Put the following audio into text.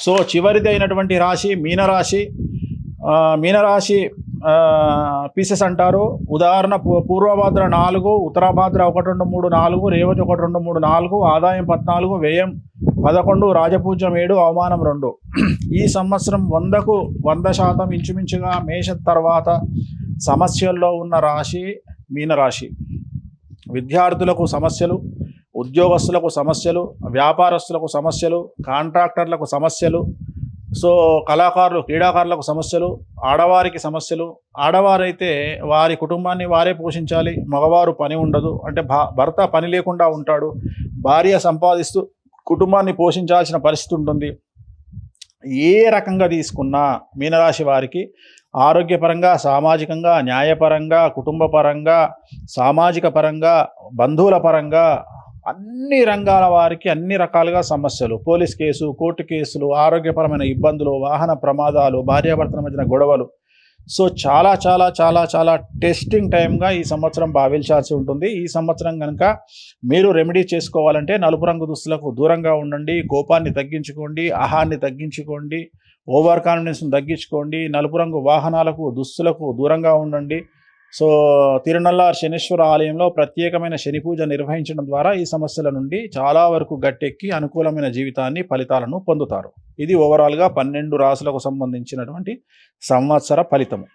So చివరిది అయినటువంటి రాశి మీనరాశి. మీనరాశి పీసెస్ అంటారు. ఉదాహరణ పూ- పూర్వభాద్ర నాలుగు ఉత్తరాభాద్ర ఒకటి రెండు మూడు నాలుగు రేవతి ఒకటి రెండు మూడు నాలుగు ఆదాయం పద్నాలుగు వ్యయం పదకొండు రాజపూజ్యం ఏడు అవమానం రెండు. ఈ సంవత్సరం వందకు వంద శాతం ఇంచుమించుగా మేష తర్వాత సమస్యల్లో ఉన్న రాశి మీనరాశి. విద్యార్థులకు సమస్యలు ఉద్యోగస్తులకు సమస్యలు వ్యాపారస్తులకు సమస్యలు కాంట్రాక్టర్లకు సమస్యలు సో కళాకారులు క్రీడాకారులకు సమస్యలు ఆడవారికి సమస్యలు. ఆడవారైతే వారి కుటుంబాన్ని వారే పోషించాలి. మగవారు పని ఉండదు. అంటే భా భర్త పని లేకుండా ఉంటాడు. భార్య సంపాదిస్తూ కుటుంబాన్ని పోషించాల్సిన పరిస్థితి ఉంటుంది. ఏ రకంగా తీసుకున్నా మీనరాశి వారికి ఆరోగ్యపరంగా సామాజికంగా న్యాయపరంగా కుటుంబ పరంగా సామాజిక పరంగా బంధువుల పరంగా అన్ని రంగాల వారికి అన్ని రకాలుగా సమస్యలు. పోలీస్ కేసు కోర్టు కేసులు ఆరోగ్యపరమైన ఇబ్బందులు వాహన ప్రమాదాలు భార్యాభర్తల మధ్యన గొడవలు. సో చాలా చాలా చాలా చాలా టెస్టింగ్ టైంగా ఈ సంవత్సరం భావించాల్సి ఉంటుంది. ఈ సంవత్సరం కనుక మీరు రెమెడీ చేసుకోవాలంటే నలుపు రంగు దుస్తులకు దూరంగా ఉండండి కోపాన్ని తగ్గించుకోండి ఆహాన్ని తగ్గించుకోండి ఓవర్ కాన్ఫిడెన్స్ని తగ్గించుకోండి నలుపు రంగు వాహనాలకు దుస్తులకు దూరంగా ఉండండి. సో తిరునల్లార్ శనీశ్వర ఆలయంలో ప్రత్యేకమైన శని పూజ నిర్వహించడం ద్వారా ఈ సమస్యల నుండి చాలా వరకు గట్టెక్కి అనుకూలమైన జీవితాన్ని ఫలితాలను పొందుతారు. ఇది ఓవరాల్గా పన్నెండు రాసులకు సంబంధించినటువంటి సంవత్సర ఫలితము.